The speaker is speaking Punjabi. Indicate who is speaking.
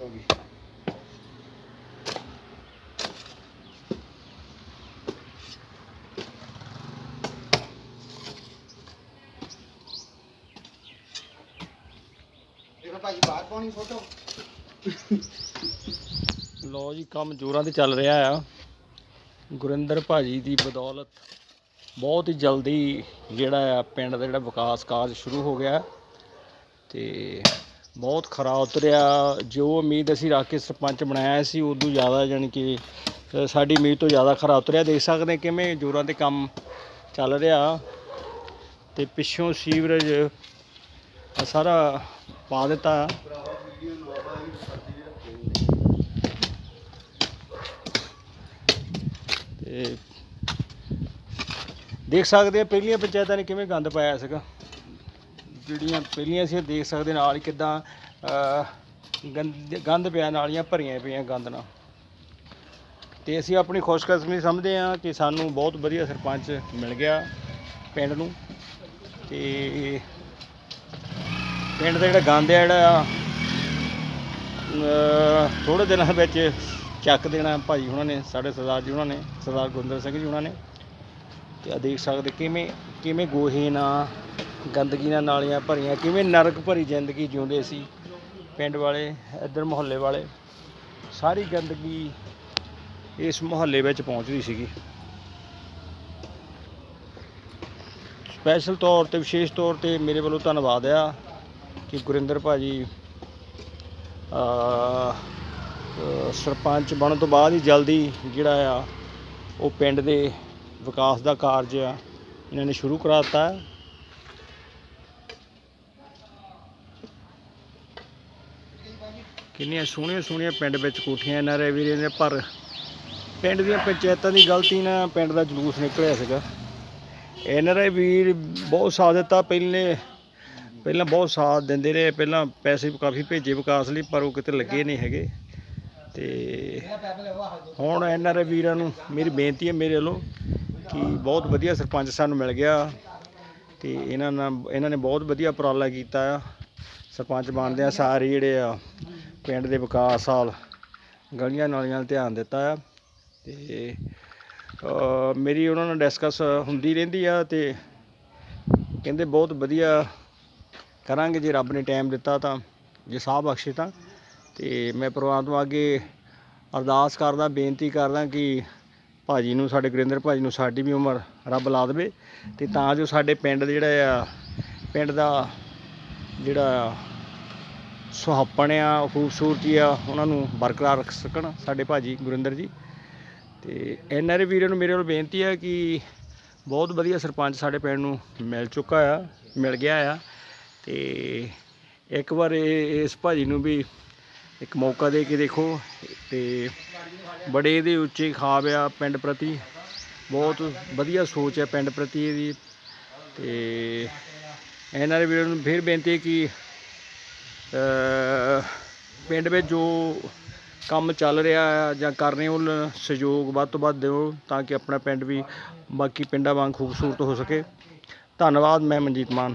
Speaker 1: ਹੋ ਗਈ। ਦੇਖੋ ਭਾਜੀ, ਬਾਹਰ ਪਾਉਣੀ ਫੋਟੋ
Speaker 2: ਲੋ ਜੀ, ਕੰਮ ਜੋਰਾਂ ਤੇ ਚੱਲ ਰਿਹਾ ਆ। ਗੁਰਿੰਦਰ ਭਾਜੀ ਦੀ ਬਦੌਲਤ ਬਹੁਤ ਹੀ ਜਲਦੀ ਜਿਹੜਾ ਆ, ਪਿੰਡ ਦਾ ਜਿਹੜਾ ਵਿਕਾਸ ਕਾਰਜ ਸ਼ੁਰੂ ਹੋ ਗਿਆ। ਤੇ ਬਹੁਤ ਖਰਾ ਉਤਰਿਆ। ਜੋ ਉਮੀਦ ਅਸੀਂ ਰੱਖ ਕੇ ਸਰਪੰਚ ਬਣਾਇਆ ਸੀ, ਉਦੋਂ ਜ਼ਿਆਦਾ ਜਾਣੀ ਕਿ ਸਾਡੀ ਉਮੀਦ ਤੋਂ ਜ਼ਿਆਦਾ ਖਰਾ ਉਤਰਿਆ। ਦੇਖ ਸਕਦੇ ਕਿਵੇਂ ਜੋਰਾਂ ਤੇ ਕੰਮ ਚੱਲ ਰਿਹਾ। ਤੇ ਪਿੱਛੋਂ ਸੀਵਰੇਜ ਸਾਰਾ ਪਾ ਦਿੱਤਾ। ਤੇ ਦੇਖ ਸਕਦੇ ਆ ਪਹਿਲੀਆਂ ਪੰਚਾਇਤਾਂ ਨੇ ਕਿਵੇਂ ਗੰਦ ਪਾਇਆ ਸੀਗਾ। ਜਿਹੜੀਆਂ ਪਹਿਲੀਆਂ ਸੀ ਦੇਖ ਸਕਦੇ ਨਾਲ ਹੀ ਕਿਦਾਂ ਗੰਦ ਗੰਦ ਪਿਆ ਨਾਲੀਆਂ ਭਰੀਆਂ ਪਈਆਂ ਗੰਦ ਨਾਲ। ਤੇ ਅਸੀਂ ਆਪਣੀ ਖੁਸ਼ਕਿਸਮਤੀ ਸਮਝਦੇ ਹਾਂ ਕਿ ਸਾਨੂੰ ਬਹੁਤ ਵਧੀਆ ਸਰਪੰਚ ਮਿਲ ਗਿਆ ਪਿੰਡ ਨੂੰ। ਤੇ ਪਿੰਡ ਦਾ ਜਿਹੜਾ ਗੰਦ ਹੈ, ਜਿਹੜਾ ਥੋੜੇ ਦਿਨਾਂ ਵਿੱਚ ਚੱਕ ਦੇਣਾ ਭਾਜੀ ਉਹਨਾਂ ਨੇ, ਸਾਡੇ ਸਰਦਾਰ ਜੀ ਉਹਨਾਂ ਨੇ, ਸਰਦਾਰ ਗੁਰਿੰਦਰ ਸਿੰਘ ਜੀ ਉਹਨਾਂ ਨੇ। ਤੇ ਆ ਦੇਖ ਸਕਦੇ ਕਿਵੇਂ ਕਿਵੇਂ ਗੋਹੇ ਨਾਲ ਗੰਦਗੀ ਨਾਲ ਨਾਲੀਆਂ ਭਰੀਆਂ, ਕਿਵੇਂ ਨਰਕ ਭਰੀ ਜ਼ਿੰਦਗੀ ਜਿਉਂਦੇ ਸੀ ਪਿੰਡ ਵਾਲੇ, ਇੱਧਰ ਮੁਹੱਲੇ ਵਾਲੇ, ਸਾਰੀ ਗੰਦਗੀ ਇਸ ਮੁਹੱਲੇ ਵਿੱਚ ਪਹੁੰਚਦੀ ਸੀਗੀ। ਸਪੈਸ਼ਲ ਤੌਰ ਤੇ, ਵਿਸ਼ੇਸ਼ ਤੌਰ ਤੇ ਮੇਰੇ ਵੱਲੋਂ ਧੰਨਵਾਦ ਆ ਕਿ ਗੁਰਿੰਦਰ ਭਾਜੀ ਅ ਸਰਪੰਚ ਬਣਨ ਤੋਂ ਬਾਅਦ ਹੀ ਜਲਦੀ ਜਿਹੜਾ ਆ, ਉਹ ਪਿੰਡ ਦੇ ਵਿਕਾਸ ਦਾ ਕਾਰਜ ਆ, ਇਹਨਾਂ ਨੇ ਸ਼ੁਰੂ ਕਰਾ ਦਿੱਤਾ। ਕਿੰਨੀਆਂ ਸੋਹਣੀਆਂ ਸੋਹਣੀਆਂ ਪਿੰਡ ਵਿੱਚ ਕੋਠੀਆਂ ਇਹਨਾਂ ਦੇ ਵੀਰੇ ਨੇ, ਪਰ ਪਿੰਡ ਦੀਆਂ ਪੰਚਾਇਤਾਂ ਦੀ ਗਲਤੀ ਨਾਲ ਪਿੰਡ ਦਾ ਜਲੂਸ ਨਿਕਲਿਆ ਸੀਗਾ। ਇਹਨਾਂ ਦੇ ਵੀਰ ਬਹੁਤ ਸਾਥ ਦਿੱਤਾ, ਪਹਿਲੇ, ਪਹਿਲਾਂ ਬਹੁਤ ਸਾਥ ਦਿੰਦੇ ਰਹੇ, ਪਹਿਲਾਂ ਪੈਸੇ ਕਾਫੀ ਭੇਜੇ ਵਿਕਾਸ ਲਈ, ਪਰ ਉਹ ਕਿਤੇ ਲੱਗੇ ਨਹੀਂ ਹੈਗੇ। ਤੇ ਹੁਣ ਇਹਨਾਂ ਦੇ ਵੀਰਾਂ ਨੂੰ ਮੇਰੀ ਬੇਨਤੀ ਹੈ, ਮੇਰੇ ਵੱਲੋਂ ਕਿ ਬਹੁਤ ਵਧੀਆ ਸਰਪੰਚ ਸਾਨੂੰ ਮਿਲ ਗਿਆ। ਤੇ ਇਹਨਾਂ ਨਾਲ, ਇਹਨਾਂ ਨੇ ਬਹੁਤ ਵਧੀਆ ਉਪਰਾਲਾ ਕੀਤਾ ਆ। ਸਰਪੰਚ ਬਣਦੇ ਆ ਸਾਰੇ ਜਿਹੜੇ ਆ, ਪਿੰਡ ਦੇ ਵਿਕਾਸ ਹਾਲ, ਗਲੀਆਂ ਨਾਲੀਆਂ 'ਤੇ ਧਿਆਨ ਦਿੱਤਾ ਆ। ਤੇ ਮੇਰੀ ਉਹਨਾਂ ਨਾਲ ਡਿਸਕਸ ਹੁੰਦੀ ਰਹਿੰਦੀ ਆ ਤੇ ਕਹਿੰਦੇ ਬਹੁਤ ਵਧੀਆ ਕਰਾਂਗੇ ਜੇ ਰੱਬ ਨੇ ਟਾਈਮ ਦਿੱਤਾ ਤਾਂ, ਜੇ ਸਾਹ ਬਖਸ਼ੇ ਤਾਂ। ਤੇ ਮੈਂ ਪਰਮਾਤਮਾ ਅੱਗੇ ਅਰਦਾਸ ਕਰਦਾ, ਬੇਨਤੀ ਕਰਦਾ ਕਿ ਭਾਜੀ ਨੂੰ, ਸਾਡੇ ਗੁਰਿੰਦਰ ਭਾਜੀ ਨੂੰ ਸਾਡੀ ਵੀ ਉਮਰ ਰੱਬ ਲਾ ਦੇਵੇ ਤੇ ਤਾਂ ਜੋ ਸਾਡੇ ਪਿੰਡ ਜਿਹੜਾ ਆ, ਪਿੰਡ ਦਾ ਜਿਹੜਾ ਸੁਹਾਪਣ ਆ ਖੂਬਸੂਰਤੀ ਆ, ਉਹਨਾਂ ਨੂੰ ਬਰਕਰਾਰ ਰੱਖ ਸਕਣ ਸਾਡੇ ਭਾਜੀ ਗੁਰਿੰਦਰ ਜੀ। ਤੇ ਐਨਆਰ ਵੀਰਾਂ ਨੂੰ ਮੇਰੇ ਵੱਲ ਬੇਨਤੀ ਆ ਕਿ ਬਹੁਤ ਵਧੀਆ ਸਰਪੰਚ ਸਾਡੇ ਪਿੰਡ ਨੂੰ ਮਿਲ ਚੁੱਕਾ ਆ, ਮਿਲ ਗਿਆ ਆ। ਤੇ ਇੱਕ ਵਾਰ ਇਹ- ਇਸ ਭਾਜੀ ਨੂੰ ਵੀ ਇੱਕ ਮੌਕਾ ਦੇ ਕੇ ਦੇਖੋ ਤੇ ਬੜੇ ਦੇ ਉੱਚੇ ਖਾਬ ਆ ਪਿੰਡ ਪ੍ਰਤੀ। ਬਹੁਤ ਵਧੀਆ ਸੋਚ ਹੈ ਪਿੰਡ ਪ੍ਰਤੀ ਇਹਦੀ। ਤੇ ਇਹਨਾਂ ਦੇ ਵੀਰਾਂ ਨੂੰ ਫਿਰ ਬੇਨਤੀ ਹੈ ਕਿ ਪਿੰਡ ਵਿੱਚ ਜੋ ਕੰਮ ਚੱਲ ਰਿਹਾ ਆ ਜਾਂ ਕਰ ਰਹੇ ਹੋ ਸਹਿਯੋਗ ਵੱਧ ਤੋਂ ਵੱਧ ਦਿਓ ਤਾਂ ਕਿ ਆਪਣਾ ਪਿੰਡ ਵੀ ਬਾਕੀ ਪਿੰਡਾਂ ਵਾਂਗ ਖੂਬਸੂਰਤ ਹੋ ਸਕੇ। ਧੰਨਵਾਦ, ਮੈਂ ਮਨਜੀਤ ਮਾਨ।